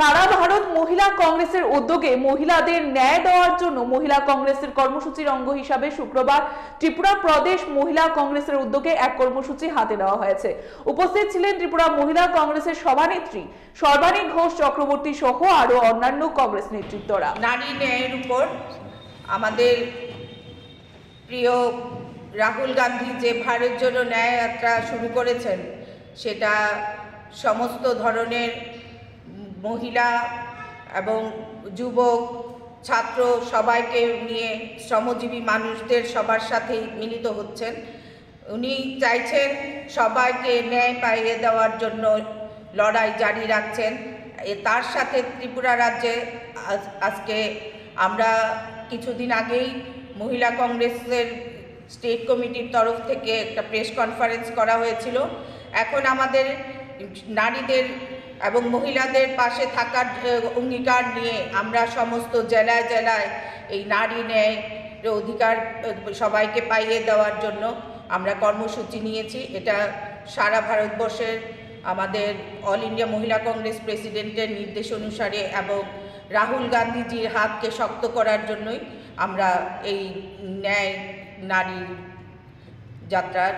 সারা ভারত মহিলা কংগ্রেসের উদ্যোগে মহিলাদের ন্যায় দেওয়ার জন্য মহিলা কংগ্রেসের কর্মসূচির অঙ্গ হিসাবে শুক্রবার ত্রিপুরা প্রদেশ মহিলা কংগ্রেসের উদ্যোগে এক কর্মসূচি হাতে নেওয়া হয়েছে। উপস্থিত ছিলেন ত্রিপুরা মহিলা কংগ্রেসের সভানেত্রী সর্বাণী ঘোষ চক্রবর্তী সহ আরও অন্যান্য কংগ্রেস নেতৃত্বরা। নারী ন্যায়ের উপর আমাদের প্রিয় রাহুল গান্ধী যে ভারত জন্য ন্যায় যাত্রা শুরু করেছেন, সেটা সমস্ত ধরনের মহিলা এবং যুবক, ছাত্র সবাইকে নিয়ে শ্রমজীবী মানুষদের সবার সাথেই মিলিত হচ্ছেন। উনি চাইছেন সবাইকে ন্যায় পাইয়ে দেওয়ার জন্য লড়াই জারি রাখছেন। তার সাথে ত্রিপুরা রাজ্যে আজ- আজকে আমরা কিছুদিন আগেই মহিলা কংগ্রেসের স্টেট কমিটির তরফ থেকে একটা প্রেস কনফারেন্স করা হয়েছিল। এখন আমাদের নারীদের এবং মহিলাদের পাশে থাকার অঙ্গীকার নিয়ে আমরা সমস্ত জেলায় জেলায় এই নারী ন্যায় অধিকার সবাইকে পাইয়ে দেওয়ার জন্য আমরা কর্মসূচি নিয়েছি। এটা সারা ভারতবর্ষের আমাদের অল ইন্ডিয়া মহিলা কংগ্রেস প্রেসিডেন্টের নির্দেশ অনুসারে এবং রাহুল গান্ধীজির হাতকে শক্ত করার জন্যই আমরা এই ন্যায় নারী যাত্রার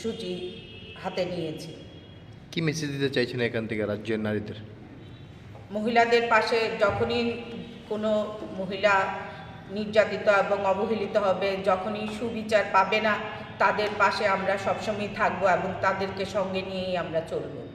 সূচি হাতে নিয়েছি। কি মেসেজ দিতে চাইছেন এখান থেকে রাজ্যের নারীদের? মহিলাদের পাশে যখনই কোনো মহিলা নির্যাতিত এবং অবহেলিত হবে, যখনই সুবিচার পাবে না, তাদের পাশে আমরা সবসময় থাকব এবং তাদেরকে সঙ্গে নিয়েই আমরা চলবো।